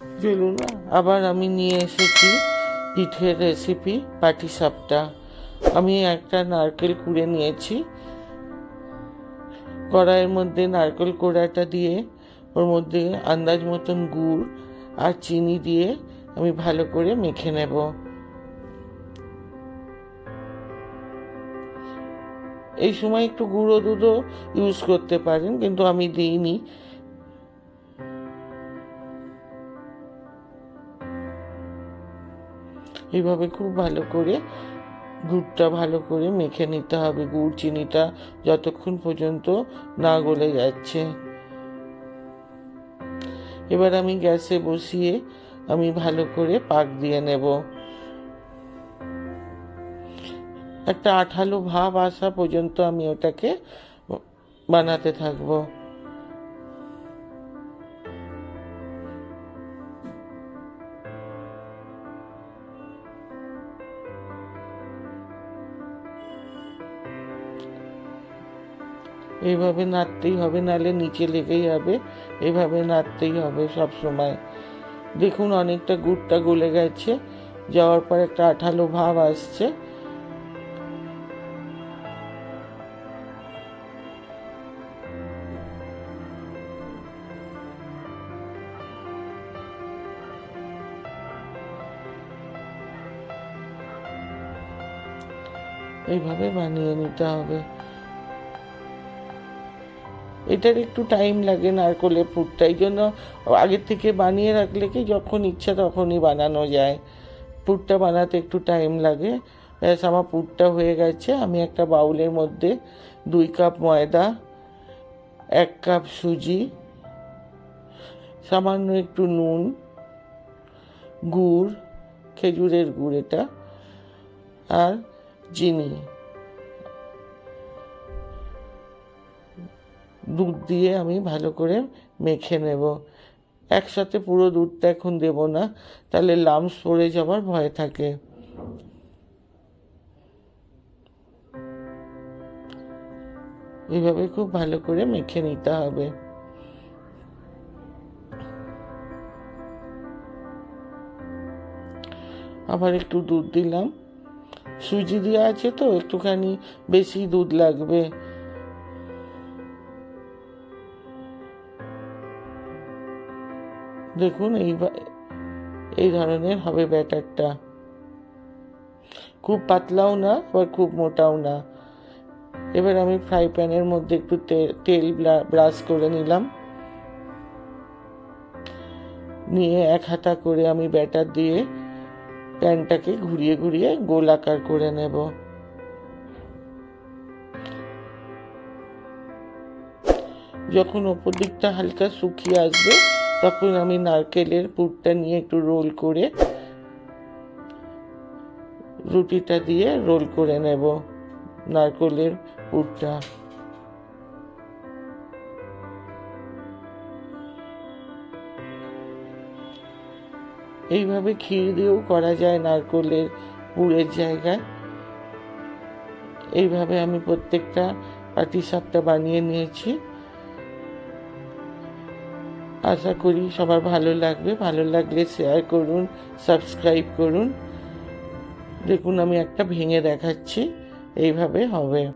চলুন আবার আমি নিয়ে এসেছি পিঠের রেসিপি পাটিসাপটা আমি একটা নারকেল কুড়ে নিয়েছি। কড়াইয়ের মধ্যে নারকেল কোড়াটা দিয়ে, ওর মধ্যে আন্দাজ মতন গুড় আর চিনি দিয়ে আমি ভালো করে মেখে নেব। এই সময় একটু গুঁড়ো দুধও ইউজ করতে পারেন, কিন্তু আমি দিইনি। এইভাবে খুব ভালো করে গুড়টা ভালো করে মেখে নিতে হবে, গুড় চিনিটা যতক্ষণ পর্যন্ত না গলে যাচ্ছে। এবার আমি গ্যাসে বসিয়ে আমি ভালো করে পাক দিয়ে নেব। একটা আঠালো ভাব আসা পর্যন্ত আমি ওটাকে বানাতে থাকব। এইভাবে নাড়তেই হবে নালে নিচে লেগেই হবে। এভাবে নাড়তেই হবে সব সময়। দেখুন অনেকটা গুড়টা গলে গেছে। যাওয়ার পর একটা আঠালো ভাব আসছে। এইভাবে বানিয়ে নিতে হবে। এটার একটু টাইম লাগে নারকলের পুরটা। এই জন্য আগের থেকে বানিয়ে রাখলে কি যখন ইচ্ছা তখনই বানানো যায়। পুরটা বানাতে একটু টাইম লাগে। ব্যাস, আমার পুরটা হয়ে গেছে। আমি একটা বাউলের মধ্যে দুই কাপ ময়দা, এক কাপ সুজি, সামান্য একটু নুন, গুড়, খেজুরের গুড় এটা, আর চিনি। দুধ দিয়ে আমি ভালো করে মেখে নেব। একসাথে পুরো দুধটা এখন দেব না, তাহলে লামস পড়ে যাওয়ার ভয় থাকে। এভাবে খুব ভালো করে মেখে নিতে হবে। আবার একটু দুধ দিলাম। সুজি দেওয়া আছে তো, একটুখানি বেশি দুধ লাগবে। দেখুন, এই এই ধরনের হবে ব্যাটারটা। খুব পাতলাও না, আবার খুব মোটাও না। এবার আমি ফ্রাই প্যানের মধ্যে একটু তেল ব্রাশ করে নিলাম। নিয়ে এক হাতা করে আমি ব্যাটার দিয়ে প্যানটাকে ঘুরিয়ে ঘুরিয়ে গোল আকার করে নেব। যখন ওপর দিকটা হালকা শুকিয়ে আসবে তখন আমি নারকেলের পুরটা নিয়ে একটু রোল করে রুটিটা দিয়ে রোল করে নেব নারকেলের পুরটা। এইভাবে ক্ষীর দিয়েও করা যায় নারকেলের পুরের জায়গায়। এইভাবে আমি প্রত্যেকটা পাটিসাপটা বানিয়ে নিয়েছি। আশা করি সবার ভালো লাগবে। ভালো লাগলে শেয়ার করুন সাবস্ক্রাইব করুন। দেখুন, আমি একটা ভেঙে দেখাচ্ছি। এইভাবে হবে।